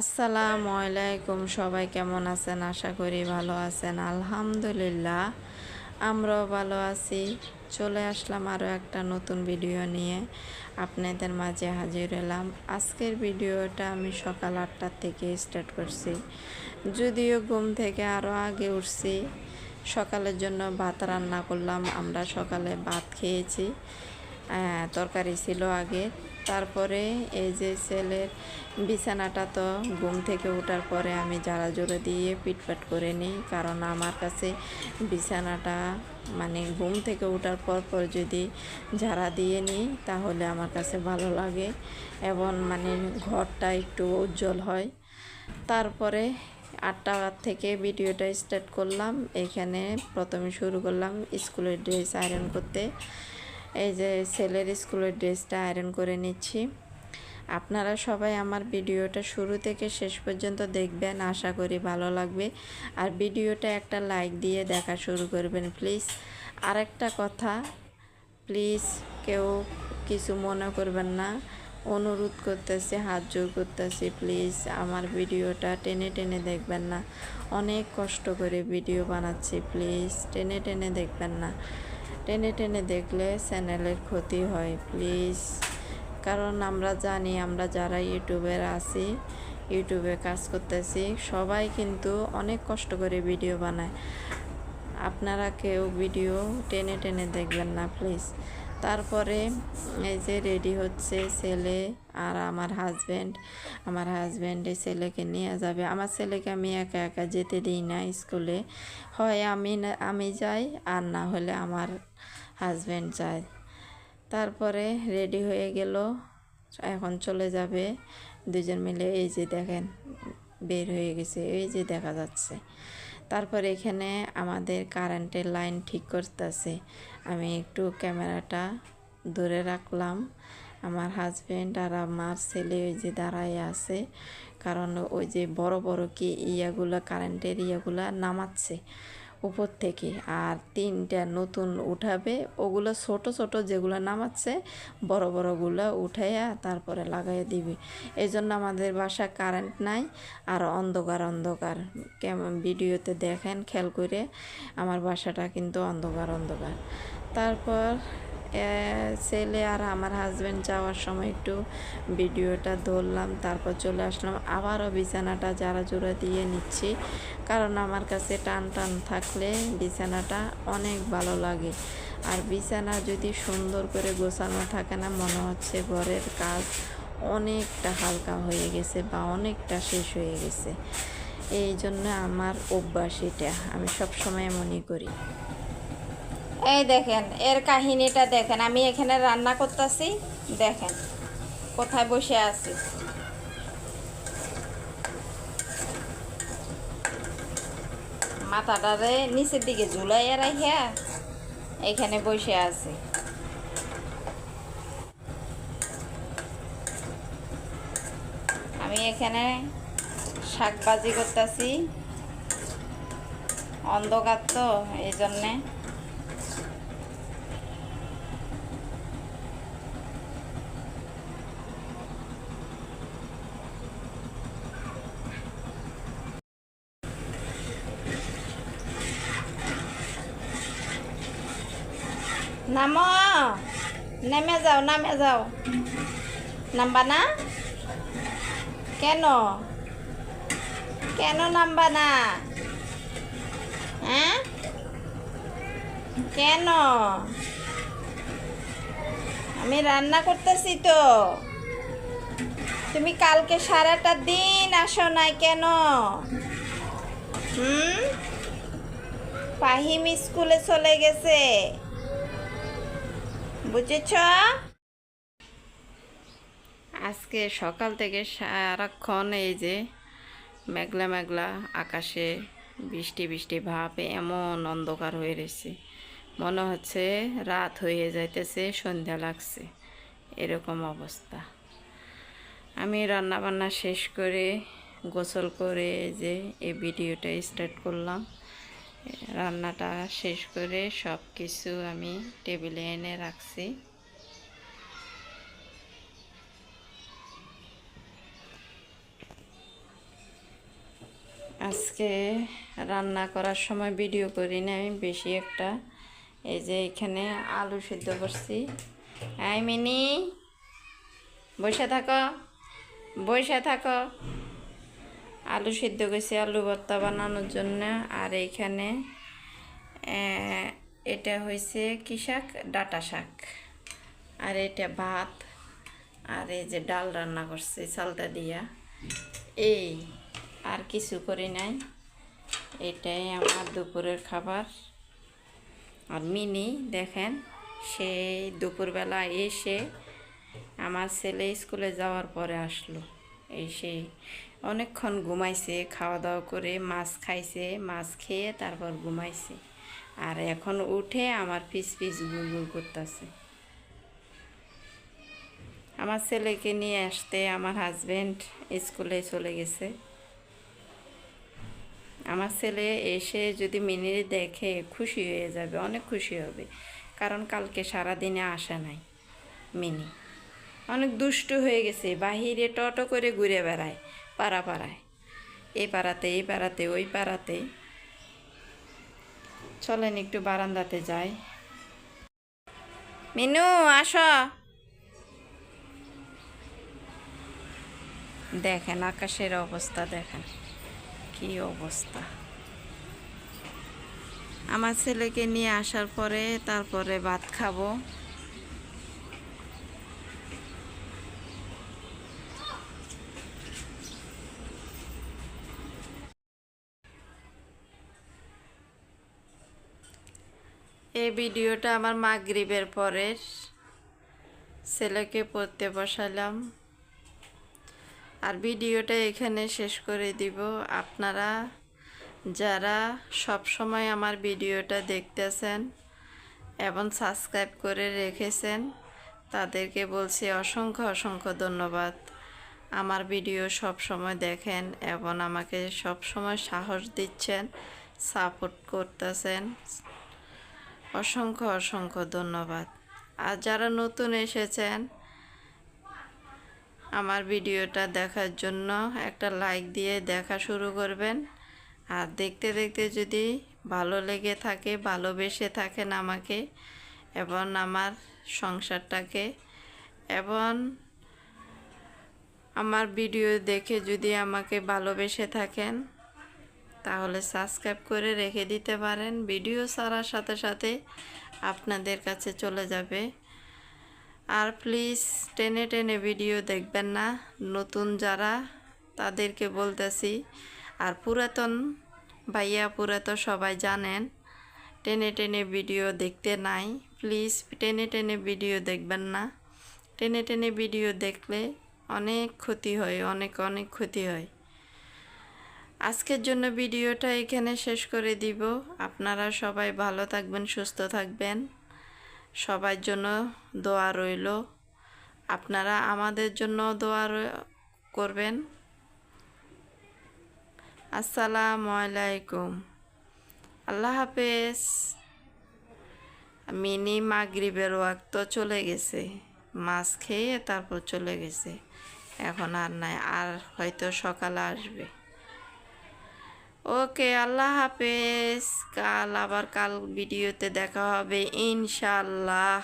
আসসালামু আলাইকুম সবাই কেমন আছেন? আশা করি ভালো আছেন। আলহামদুলিল্লাহ, আমরাও ভালো আছি। চলে আসলাম আরও একটা নতুন ভিডিও নিয়ে। আপনাদের মাঝে হাজির এলাম। আজকের ভিডিওটা আমি সকাল আটটার থেকে স্টার্ট করছি। যদিও ঘুম থেকে আরও আগে উঠছি। সকালের জন্য ভাত রান্না করলাম। আমরা সকালে ভাত খেয়েছি। তরকারি ছিল আগে। তারপরে এই যে ছেলের বিছানাটা তো ঘুম থেকে ওঠার পরে আমি জারা জোরে দিয়ে পিটপাট করে নিই। কারণ আমার কাছে বিছানাটা মানে ঘুম থেকে ওঠার পর পর যদি ঝাড়া দিয়ে নিই, তাহলে আমার কাছে ভালো লাগে এবং মানে ঘরটা একটু উজ্জ্বল হয়। তারপরে আটটা থেকে ভিডিওটা স্টার্ট করলাম। এখানে প্রথমে শুরু করলাম স্কুলের ড্রেস আয়রন করতে। এই যে ছেলের স্কুলের ড্রেসটা আয়রন করে নিচ্ছি। আপনারা সবাই আমার ভিডিওটা শুরু থেকে শেষ পর্যন্ত দেখবেন, আশা করি ভালো লাগবে। আর ভিডিওটা একটা লাইক দিয়ে দেখা শুরু করবেন, প্লিজ। আরেকটা কথা, প্লিজ কেউ কিছু মনে করবেন না। অনুরোধ করতেছি, হাত জোর করতেছি, প্লিজ আমার ভিডিওটা টেনে টেনে দেখবেন না। অনেক কষ্ট করে ভিডিও বানাচ্ছি, প্লিজ টেনে টেনে দেখবেন না। টেনে টেনে দেখলে চ্যানেলের ক্ষতি হয় প্লিজ কারণ আমরা জানি, আমরা যারা ইউটিউবের আছি, ইউটিউবে কাজ করতেছি, সবাই কিন্তু অনেক কষ্ট করে ভিডিও বানায়। আপনারা কেউ ভিডিও টেনে টেনে দেখবেন না প্লিজ তারপরে এই যে রেডি হচ্ছে ছেলে আর আমার হাজব্যান্ড আমার হাজব্যান্ড এই ছেলেকে নিয়ে যাবে। আমার ছেলেকে আমি একা একা যেতে দিই না স্কুলে। হয় আমি না, আমি যাই আর না হলে আমার হাজব্যান্ড যায়। তারপরে রেডি হয়ে গেল, এখন চলে যাবে। দুজন মিলে এই যে দেখেন, বের হয়ে গেছে। এই যে দেখা যাচ্ছে। তারপর এখানে আমাদের কারেন্টের লাইন ঠিক করতেছে। আমি একটু ক্যামেরাটা ধরে রাখলাম। আমার হাজব্যান্ড আর আমার ছেলে ওই যে দাঁড়ায় আছে। কারণ ওই যে বড় বড় কি ইয়াগুলো কারেন্টের ইয়াগুলো নামাচ্ছে। উপর থেকে আর তিনটা নতুন উঠাবে। ওগুলো ছোট ছোট যেগুলো নামাচ্ছে, বড়, বড়গুলো উঠাইয়া তারপরে লাগাই দিবে। এই জন্য আমাদের বাসা কারেন্ট নাই আর অন্ধকার অন্ধকার। কেমন ভিডিওতে দেখেন, খেয়াল করে আমার বাসাটা কিন্তু অন্ধকার অন্ধকার। তারপর ছেলে আর আমার হাজব্যান্ড যাওয়ার সময় একটু ভিডিওটা ধরলাম, তারপর চলে আসলাম। আবারও বিছানাটা যারা জোড়া দিয়ে নিচ্ছি, কারণ আমার কাছে টান টান থাকলে বিছানাটা অনেক ভালো লাগে। আর বিছানা যদি সুন্দর করে গোছানো থাকে না, মনে হচ্ছে ঘরের কাজ অনেকটা হালকা হয়ে গেছে বা অনেকটা শেষ হয়ে গেছে। এই জন্য আমার অভ্যাস এটা, আমি সবসময় মনে করি। এই দেখেন, এর কাহিনীটা দেখেন। আমি এখানে রান্না করতেছি, দেখেন, কোথায় বসে আছি। মাথাটারে নিচের দিকে ঝুলাইয়া রাখিয়া এখানে বসে আছি। আমি এখানে শাক ভাজি করতেছি। অন্ধকার তো, এই জন্যে। নামো। নেমে যাও নামে যাও। নামবা না? কেন? কেন নামবা না? হ্যাঁ? কেন? আমি রান্না করতেছি তো। তুমি কালকে সারাটা দিন আসো নাই কেন? হুম? পাহিম স্কুলে চলে গেছে। বুঝেছ? আজকে সকাল থেকে সারাক্ষণ এই যে মেঘলা মেঘলা আকাশে বৃষ্টি বৃষ্টি, ভাব, এমন অন্ধকার হয়ে রয়েছে। মনে হচ্ছে রাত হয়ে যাইতেছে, সন্ধ্যা লাগছে। এরকম অবস্থা। আমি রান্না বান্না শেষ করে গোসল করে যে এই ভিডিওটা স্টার্ট করলাম। রান্নাটা শেষ করে সব কিছু আমি টেবিলে এনে রাখছি। আজকে রান্না করার সময় ভিডিও করি না, আমি বেশি একটা। এই যে এখানে আলু সিদ্ধ করছি। আই মিনি, বসে থাকো বসে থাকো। আলু সিদ্ধ করছি, আলু ভর্তা বানানোর জন্য। আর এইখানে এটা হয়েছে কি শাক? ডাটা শাক। আর এটা ভাত। আর এই যে ডাল রান্না করছি চালটা দিয়া। এই, আর কিছু করি নাই। এটাই আমার দুপুরের খাবার। আর মিনি, দেখেন সেই দুপুরবেলা এসে আমার ছেলে স্কুলে যাওয়ার পরে আসলো। এসে অনেকক্ষণ ঘুমাইছে খাওয়া দাওয়া করে মাছ খাইছে, মাছ খেয়ে তারপর ঘুমাইছে। আর এখন উঠে আমার পিস পিস গুল করতেছে। আমার ছেলেকে নিয়ে আসতে আমার হাজব্যান্ড স্কুলে চলে গেছে। আমার ছেলে এসে যদি মিনি দেখে খুশি হয়ে যাবে, অনেক খুশি হবে। কারণ কালকে সারাদিনে আসে নাই মিনি। অনেক দুষ্টু হয়ে গেছে, বাহিরে টটো করে ঘুরে বেড়ায়। পাড়া পাড়ায়। এই পাড়াতে এই পাড়াতে, ওই পাড়াতে। চলেন একটু বারান্দাতে যাই। মিনু, আসো। দেখেন, আকাশের অবস্থা দেখেন। কি অবস্থা। আমার ছেলেকে নিয়ে আসার পরে তারপরে ভাত খাব। এই ভিডিওটা আমার মাগরিবের পরের। ছেলেকে পড়তে বসালাম। আর ভিডিওটা এখানে শেষ করে দিব। আপনারা যারা সব সময় আমার ভিডিওটা দেখতেছেন এবং সাবস্ক্রাইব করে রেখেছেন, তাদেরকে বলছি অসংখ্য অসংখ্য ধন্যবাদ। আমার ভিডিও সব সময় দেখেন এবং আমাকে সব সময় সাহস দিচ্ছেন, সাপোর্ট করতেছেন। অসংখ্য অসংখ্য ধন্যবাদ। আর যারা নতুন এসেছেন, আমার ভিডিওটা দেখার জন্য একটা লাইক দিয়ে দেখা শুরু করবেন। আর দেখতে দেখতে যদি ভালো লেগে থাকে, ভালোবেসে থাকেন আমাকে এবং আমার সংসারটাকে এবং আমার ভিডিও দেখে যদি আমাকে ভালোবেসে থাকেন তাহলে সাবস্ক্রাইব করে রেখে দিতে পারেন। ভিডিও ছাড়ার সাথে সাথে আপনাদের কাছে চলে যাবে। আর প্লিজ টেনে টেনে ভিডিও দেখবেন না। নতুন যারা তাদেরকে বলতেছি, আর পুরাতন ভাইয়া পুরাতন সবাই জানেন, টেনে টেনে ভিডিও দেখতে নাই। প্লিজ টেনে টেনে ভিডিও দেখবেন না। টেনে টেনে ভিডিও দেখলে অনেক ক্ষতি হয়, অনেক অনেক ক্ষতি হয়। আজকের জন্য ভিডিওটা এখানে শেষ করে দিব। আপনারা সবাই ভালো থাকবেন, সুস্থ থাকবেন। সবার জন্য দোয়া রইল। আপনারা আমাদের জন্য দোয়া করবেন। আসসালামু আলাইকুম। আল্লাহ হাফেজ। মিনি মাগরিবের ওয়াক্ত চলে গেছে। মাছ খেয়ে তারপর চলে গেছে। এখন আর নাই, আর হয়তো সকালে আসবে। ওকে আল্লাহ হাফেজ। কাল আবার কাল ভিডিওতে দেখা হবে ইনশাল্লাহ